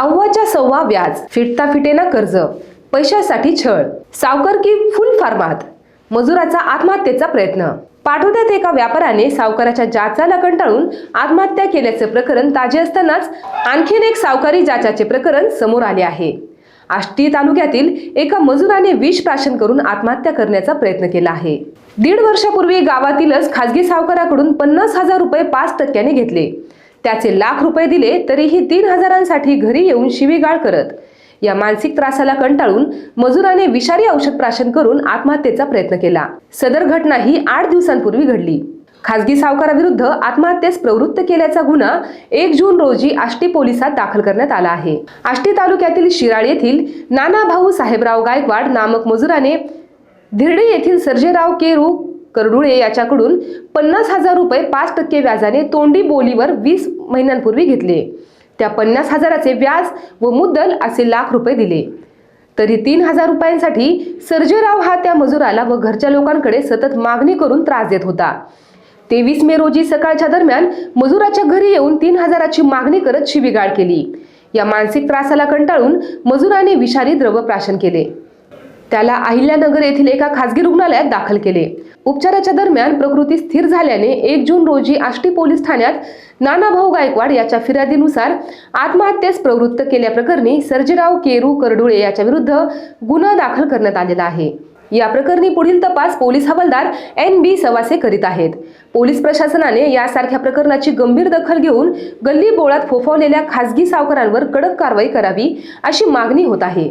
अव्वाच्या सव्वा व्याज फिटता फिटेना कर्ज पैशासाठी छळ. सावकर की फुल फार्मात? मजुराचा आत्महत्येचा प्रयत्न. पाठोद्यात एका व्यापाऱ्याने सावकाराच्या जाचाला कंटाळून आत्महत्या केल्याचे प्रकरण ताजे असतानाच आणखीन एक सावकारी जाचाचे प्रकरण समोर आले आहे. आष्टी तालुक्यातील एका मजुराने विष प्राशन करून आत्महत्या करण्याचा प्रयत्न केला आहे. दीड वर्षापूर्वी गावातीलच खासगी सावकाराकडून पन्नास हजार रुपये पाच टक्क्याने घेतले. त्याचे लाख रुपये दिले तरीही तीन हजारांसाठी घरी येऊन शिवीगाळ करत. या मानसिक त्रासाला कंटाळून मजुराने विषारी औषध प्राशन करून आत्महत्येचा प्रयत्न केला. सदर घटना ही आठ दिवसांपूर्वी घडली. खासगी सावकाराविरुद्ध आत्महत्येस प्रवृत्त केल्याचा गुन्हा एक जून रोजी आष्टी पोलिसात दाखल करण्यात आला आहे. आष्टी तालुक्यातील शिराळ येथील नाना भाऊ साहेबराव गायकवाड नामक मजुराने धिरडे येथील सर्जेराव केरू करडुळे याच्याकडून पन्नास हजार रुपये पाच टक्के व्याजाने तोंडी बोलीवर वीस महिन्यांपूर्वी घेतले. त्या पन्नास हजाराचे व्याज व मुद्दल असे लाख रुपये दिले. तरी तीन हजार रुपयांसाठी सर्जेराव हा त्या मजुराला व घरच्या लोकांकडे सतत मागणी करून त्रास देत होता. तेवीस मे रोजी सकाळच्या दरम्यान मजुराच्या घरी येऊन तीन हजाराची मागणी करत शिवीगाळ केली. या मानसिक त्रासाला कंटाळून मजुराने विषारी द्रव प्राशन केले. त्याला अहिल्यानगर येथील एका खासगी रुग्णालयात दाखल केले. उपचाराच्या दरम्यान प्रकृती स्थिर झाल्याने एक जून रोजी आष्टी पोलीस ठाण्यात नानाभाऊ गायकवाड याच्या फिर्यादीनुसार आत्महत्येस प्रवृत्त केल्याप्रकरणी सर्जेराव केरू करडुळे याच्या विरुद्ध गुन्हा दाखल करण्यात आलेला आहे. या प्रकरणी पुढील तपास पोलीस हवालदार एन बी सवासे करीत आहेत. पोलीस प्रशासनाने यासारख्या प्रकरणाची गंभीर दखल घेऊन गल्ली बोळात फोफावलेल्या खासगी सावकारांवर कडक कारवाई करावी अशी मागणी होत आहे.